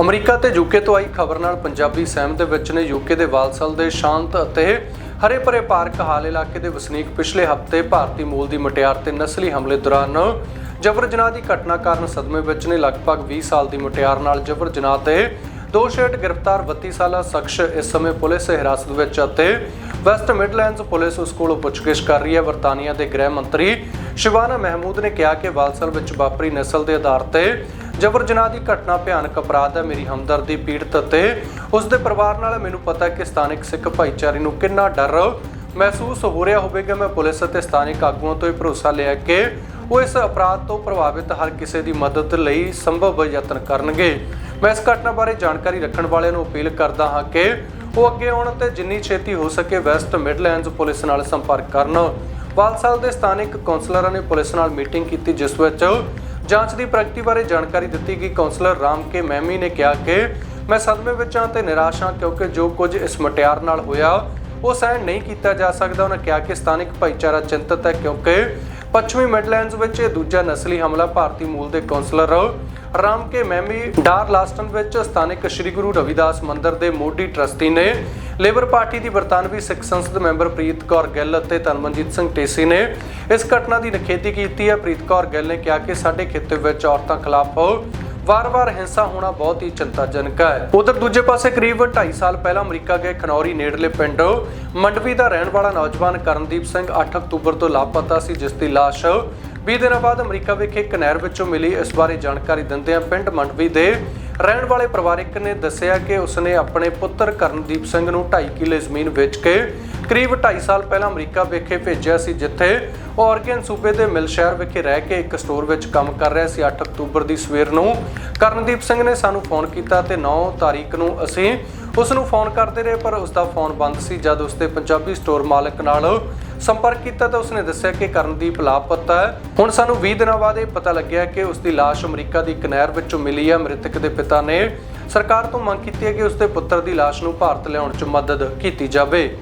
America ਤੇ UK ਤੋਂ ਆਈ ਖਬਰ ਨਾਲ ਪੰਜਾਬੀ ਸਹਿਮ ਦੇ ਵਿੱਚ ਨੇ ਯੂਕੇ ਦੇ ਵਾਲਸਲ ਦੇ ਸ਼ਾਂਤ ਅਤੇ ਹਰੇ ਭਰੇ ਪਾਰਕ ਹਾਲ ਇਲਾਕੇ ਦੇ ਵਸਨੀਕ ਪਿਛਲੇ ਹਫ਼ਤੇ ਭਾਰਤੀ ਮੂਲ ਦੀ ਮਟਿਆਰ ਤੇ ਨਸਲੀ ਹਮਲੇ ਦੌਰਾਨ ਜਬਰ ਜਨਾਹ ਦੀ ਘਟਨਾ ਕਾਰਨ ਸਦਮੇ ਵਿੱਚ ਨੇ ਲਗਭਗ 20 ਸਾਲ ਦੀ ਮਟਿਆਰ ਨਾਲ ਜਬਰ ਜਨਾਹ ਤੇ ਦੋਸ਼ ਹੇਠ ਗ੍ਰਿਫਤਾਰ 32 ਸਾਲਾ ਸ਼ਖਸ ਇਸ ਸਮੇਂ ਪੁਲਿਸ ਹਿਰਾਸਤ ਵਿੱਚ ਅਤੇ ਵੈਸਟ ਮਿਡਲੈਂਡਸ ਪੁਲਿਸ ਉਸ ਕੋਲੋਂ ਪੁੱਛਗਿੱਛ ਕਰ ਰਹੀ ਹੈ। ਵਰਤਾਨੀਆ ਦੇ ਗ੍ਰਹਿ ਮੰਤਰੀ ਸ਼ਿਵਾਨਾ ਮਹਿਮੂਦ ਨੇ ਕਿਹਾ ਕਿ ਵਾਲਸਲ ਵਿੱਚ ਵਾਪਰੀ ਨਸਲ ਦੇ ਆਧਾਰ ਤੇ ਜਬਰ ਜਨਾਹ ਦੀ ਘਟਨਾ ਭਿਆਨਕ ਅਪਰਾਧ ਹੈ। ਮੇਰੀ ਹਮਦਰਦੀ ਪੀੜਤ ਅਤੇ ਉਸ ਦੇ ਪਰਿਵਾਰ ਨਾਲ ਮੈਨੂੰ ਪਤਾ ਹੈ ਕਿ ਸਥਾਨਕ ਸਿੱਖ ਭਾਈਚਾਰੇ ਨੂੰ ਕਿੰਨਾ ਡਰ ਮਹਿਸੂਸ ਹੋ ਰਿਹਾ ਹੋਵੇਗਾ। ਮੈਂ ਪੁਲਿਸ ਅਤੇ ਸਥਾਨਕ ਆਗੂਆਂ ਤੋਂ ਇਹ ਭਰੋਸਾ ਲਿਆ ਕਿ ਉਹ ਇਸ ਅਪਰਾਧ ਤੋਂ ਪ੍ਰਭਾਵਿਤ ਹਰ ਕਿਸੇ ਦੀ ਮਦਦ ਲਈ ਸੰਭਵ ਯਤਨ ਕਰਨਗੇ। ਮੈਂ ਇਸ ਘਟਨਾ ਬਾਰੇ ਜਾਣਕਾਰੀ ਰੱਖਣ ਵਾਲਿਆਂ ਨੂੰ ਅਪੀਲ ਕਰਦਾ ਹਾਂ ਕਿ ਉਹ ਅੱਗੇ ਆਉਣ ਤੇ ਜਿੰਨੀ ਛੇਤੀ ਹੋ ਸਕੇ ਵੈਸਟ ਮਿਡਲੈਂਡਸ ਪੁਲਿਸ ਨਾਲ ਸੰਪਰਕ ਕਰਨ। ਵਾਲਸਾਲ ਦੇ ਸਥਾਨਕ ਕੌਂਸਲਰਾਂ ਨੇ ਪੁਲਿਸ ਨਾਲ ਮੀਟਿੰਗ ਕੀਤੀ, ਜਿਸ ਵਿੱਚ ਜਾਂਚ ਦੀ ਪ੍ਰਗਤੀ ਬਾਰੇ ਜਾਣਕਾਰੀ ਦਿੱਤੀ ਗਈ ਕੌਂਸਲਰ ਰਾਮ ਕੇ ਮਹਿਮੀ ਨੇ ਕਿਹਾ ਕਿ ਮੈਂ ਸਦਮੇ ਵਿੱਚ ਹਾਂ ਤੇ ਨਿਰਾਸ਼ ਹਾਂ ਕਿਉਂਕਿ ਜੋ ਕੁਝ ਇਸ ਮਟਿਆਰ ਨਾਲ ਹੋਇਆ, ਉਹ ਸਹਿਣ ਨਹੀਂ ਕੀਤਾ ਜਾ ਸਕਦਾ। ਉਹਨਾਂ ਕਿਹਾ ਕਿ ਸਥਾਨਕ ਭਾਈਚਾਰਾ ਚਿੰਤਤ ਹੈ ਕਿਉਂਕਿ ਪੱਛਮੀ ਮਿਡਲੈਂਡਸ ਵਿੱਚ ਇਹ ਦੂਜਾ ਨਸਲੀ ਹਮਲਾ ਭਾਰਤੀ ਮੂਲ ਦੇ ਕੌਂਸਲਰ ਰਾਮ ਕੇ ਮੈਮੀ ਡਾਰ ਲਾਸਟਨ ਵਿੱਚ ਸਥਾਨਕ ਸ੍ਰੀ ਗੁਰੂ ਰਵਿਦਾਸ ਮੰਦਿਰ ਦੇ ਮੋਢੀ ਟਰਸਟੀ ਨੇ, ਲੇਬਰ ਪਾਰਟੀ ਦੀ ਬਰਤਾਨਵੀ ਸਿੱਖ ਸੰਸਦ ਮੈਂਬਰ ਪ੍ਰੀਤ ਕੌਰ ਗਿੱਲ ਅਤੇ ਤਨਮਨਜੀਤ ਸਿੰਘ ਟੇਸੀ ਨੇ। ਇਸ ਘਟਨਾ ਦੀ ਨਿਖੇਧੀ ਕੀਤੀ ਹੈ। ਪ੍ਰੀਤ ਕੌਰ ਗਿੱਲ ਨੇ ਕਿਹਾ ਕਿ ਸਾਡੇ ਖਿੱਤੇ ਵਿੱਚ ਔਰਤਾਂ ਖਿਲਾਫ ਵਾਰ-ਵਾਰ ਹਿੰਸਾ ਹੋਣਾ ਬਹੁਤ ਹੀ ਚਿੰਤਾਜਨਕ ਹੈ। ਉਧਰ ਦੂਜੇ ਪਾਸੇ ਕਰੀਬ 2.5 ਸਾਲ ਪਹਿਲਾਂ ਅਮਰੀਕਾ ਗਏ ਖਨੌਰੀ ਨੇੜਲੇ ਪਿੰਡ। ਮੰਡਵੀ ਦਾ ਰਹਿਣ ਵਾਲਾ ਨੌਜਵਾਨ ਕਰਨਦੀਪ ਸਿੰਘ 8 ਅਕਤੂਬਰ ਤੋਂ ਲਾਪਤਾ ਸੀ, ਜਿਸ ਦੀ ਲਾਸ਼ 20 ਦਿਨਾਂ ਬਾਅਦ ਅਮਰੀਕਾ ਵਿਖੇ ਕਨੈਰ ਵਿੱਚੋਂ ਮਿਲੀ। ਇਸ ਬਾਰੇ ਜਾਣਕਾਰੀ ਦਿੰਦਿਆਂ ਪਿੰਡ ਮੰਡਵੀ ਦੇ ਰਹਿਣ ਵਾਲੇ ਪਰਿਵਾਰਕ ਨੇ ਦੱਸਿਆ ਕਿ ਉਸਨੇ ਆਪਣੇ ਪੁੱਤਰ ਕਰਨਦੀਪ ਸਿੰਘ ਨੂੰ 2.5 ਕਿੱਲੇ ਜ਼ਮੀਨ ਵੇਚ ਕੇ ਕਰੀਬ 2.5 ਸਾਲ ਪਹਿਲਾਂ ਅਮਰੀਕਾ ਵਿਖੇ ਭੇਜਿਆ ਸੀ ਜਿੱਥੇ ਉਹ ਆਰਗਨ ਸੂਬੇ ਦੇ ਮਿਲ ਸ਼ਹਿਰ ਵਿਖੇ ਰਹਿ ਕੇ ਇੱਕ ਸਟੋਰ ਵਿੱਚ ਕੰਮ ਕਰ ਰਿਹਾ ਸੀ। 8 ਅਕਤੂਬਰ ਦੀ ਸਵੇਰ ਨੂੰ ਕਰਨਦੀਪ ਸਿੰਘ ਨੇ ਸਾਨੂੰ ਫੋਨ ਕੀਤਾ ਤੇ 9 ਤਾਰੀਖ ਨੂੰ ਅਸੀਂ ਉਸ ਨੂੰ ਫੋਨ ਕਰਦੇ ਰਹੇ, ਪਰ ਉਸ ਦਾ ਫੋਨ ਬੰਦ ਸੀ। ਜਦ ਉਸ ਦੇ ਪੰਜਾਬੀ ਸਟੋਰ ਮਾਲਕ ਨਾਲ ਸੰਪਰਕ ਕੀਤਾ ਤਾਂ ਉਸਨੇ ਦੱਸਿਆ ਕਿ ਕਰਨਦੀਪ ਲਾਪਤਾ ਹੈ। ਹੁਣ ਸਾਨੂੰ 20 ਦਿਨਾਂ ਬਾਅਦ ਇਹ ਪਤਾ ਲੱਗਿਆ ਕਿ ਉਸ ਦੀ ਲਾਸ਼ ਅਮਰੀਕਾ ਦੀ ਇੱਕ ਵਿੱਚੋਂ ਮਿਲੀ ਹੈ। ਮ੍ਰਿਤਕ ਦੇ ਪਿਤਾ ਨੇ ਸਰਕਾਰ ਤੋਂ ਮੰਗ ਕੀਤੀ ਹੈ ਕਿ ਉਸ ਦੇ ਪੁੱਤਰ ਦੀ ਲਾਸ਼ ਨੂੰ ਭਾਰਤ ਲਿਆਉਣ 'ਚ ਮਦਦ ਕੀਤੀ ਜਾਵੇ।